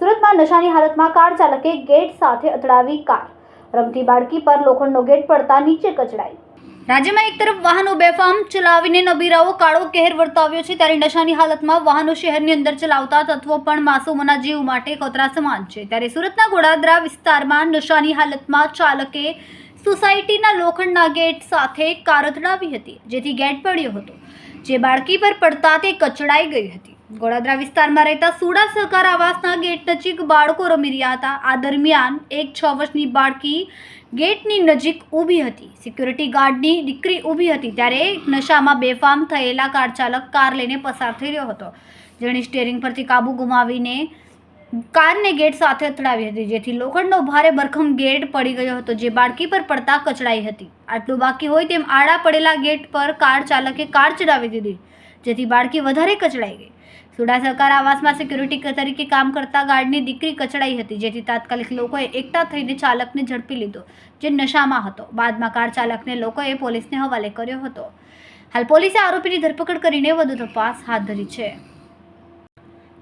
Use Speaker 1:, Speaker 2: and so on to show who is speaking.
Speaker 1: સુરતમાં નશાની હાલતમાં કાર ચાલકે ગેટ સાથે અથડાવી કાર. રમતી બાળકી પર લોખંડનો ગેટ પડતા નીચે કચડાઈ. રાજ્યમાં એક તરફ વાહનો બેફામ ચલાવીને નબીરાઓ કાળો કહેર વર્તાવ્યો છે, ત્યારે નશાની હાલતમાં વાહનો શહેરની અંદર ચલાવતા તત્વો પણ માસૂમોના જીવ માટે ખતરા સમાન છે. ત્યારે સુરતના ગોડાદરા વિસ્તારમાં નશાની હાલતમાં ચાલકે સોસાયટીના લોખંડના ગેટ સાથે કાર અથડાવી હતી, જેથી ગેટ પડ્યો હતો. જે બાળકી પર પડતા તે કચડાઈ ગઈ હતી. ગોડાદરા વિસ્તારમાં રહેતા સુડા સહકાર આવાસના ગેટ નજીક બાળકો રમી રહ્યા હતા. આ દરમિયાન એક છ વર્ષની બાળકી ગેટની નજીક ઊભી હતી. સિક્યુરિટી ગાર્ડની દીકરી ઊભી હતી ત્યારે નશામાં બેફામ થયેલા કાર ચાલક કાર લઈને પસાર થઈ રહ્યો હતો. જેણે સ્ટેરિંગ પરથી કાબુ ગુમાવીને કારને ગેટ સાથે અથડાવી હતી, જેથી લોખંડનો ભારે ભરખમ ગેટ પડી ગયો હતો, જે બાળકી પર પડતા કચડાઈ હતી. આટલું બાકી હોય તેમ આડા પડેલા ગેટ પર કાર ચાલકે કાર ચડાવી દીધી, જેથી બાળકી વધારે કચડાઈ ગઈ. સુડા સરકાર આવાસમાં સિક્યુરિટી તરીકે કામ કરતા ગાર્ડની દીકરી કચડાઈ હતી, જેથી તાત્કાલિક લોકોએ એકઠા થઈને ચાલકને ઝડપી લીધો, જે નશામાં હતો. બાદમાં કાર ચાલકને લોકોએ પોલીસને હવાલે કર્યો હતો. હાલ પોલીસે આરોપીની ધરપકડ કરીને વધુ તપાસ હાથ ધરી છે.